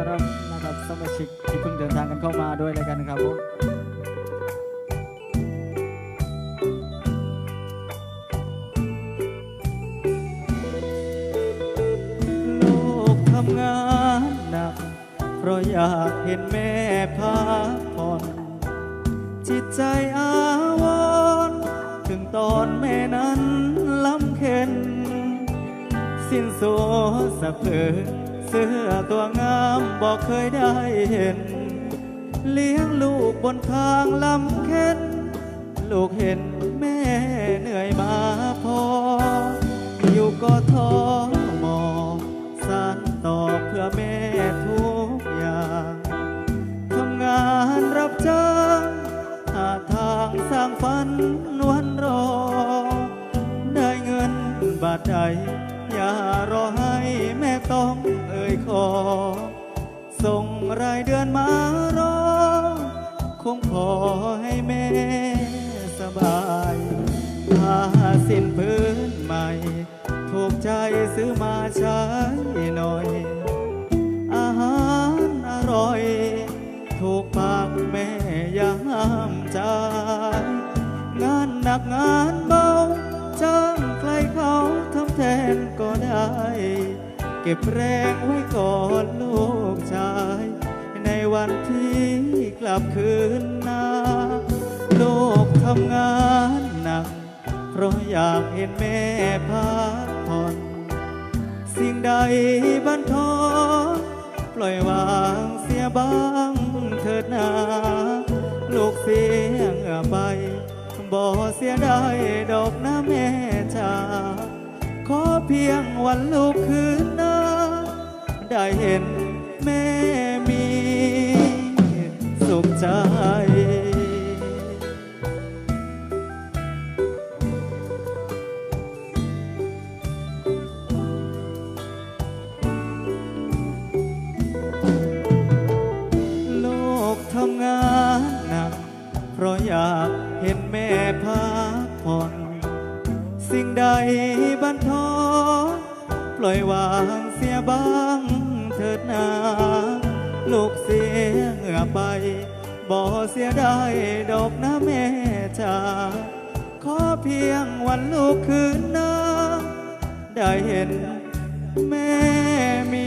้อนรับนะครับสมาชิกที่เพิ่งเดินทางกันเข้ามาด้วยแล้วกันครับผมลูกทำงานหนัก เพราะอยากเห็นแม่พักผ่อน จิตใจอาวรถึงตอนแม่นั้นลำเค็น สิ้นสัวสะเพอ เสื้อตัวงามบอกเคยได้เห็น เลี้ยงลูกบนทางลำเค็นลูกเห็นแม่เหนื่อยมาพอ อยู่ก็ท้อมอสานต่อเพื่อแม่ทุกอย่างทำงานรับจ้างหาทางสร้างฝันวันรอ ได้เงินบาทใด อย่ารอให้แม่ต้องเอ่ยขอ ส่งรายเดือนมารอ คงพอให้แม่สบายถ้าสิ้นพื้นใหม่ ถูกใจซื้อมาใช้หน่อย อาหารอร่อย ถูกปากแม่ยามใจงานหนักงานเบาใครเขาทำ แทนก็ได้ เก็บแรงไว้ก่อนลูกชาย ในวันที่กลับคืนนาลูกทำงานหนัก เพราะอยากเห็นแม่พักผ่อน สิ่งใดบันทอนปล่อยวางเสียบ้างเถิดนาลูกเสียเงื่อไปบ่เสียได้ดอกนะแม่จ๋า ขอเพียงวันลูกคืนนาได้เห็นแม่มีสุขใจลูกทำงานหนักเพราะอยากเห็นแม่พักผ่อน สิ่งใดบันทอนปล่อยวางเสียบ้างเถิดนาลูกเสียเหงื่อไป บ่เสียได้ดอกนะแม่จ๋าขอเพียงวันลูกคืนนาได้เห็นแม่มี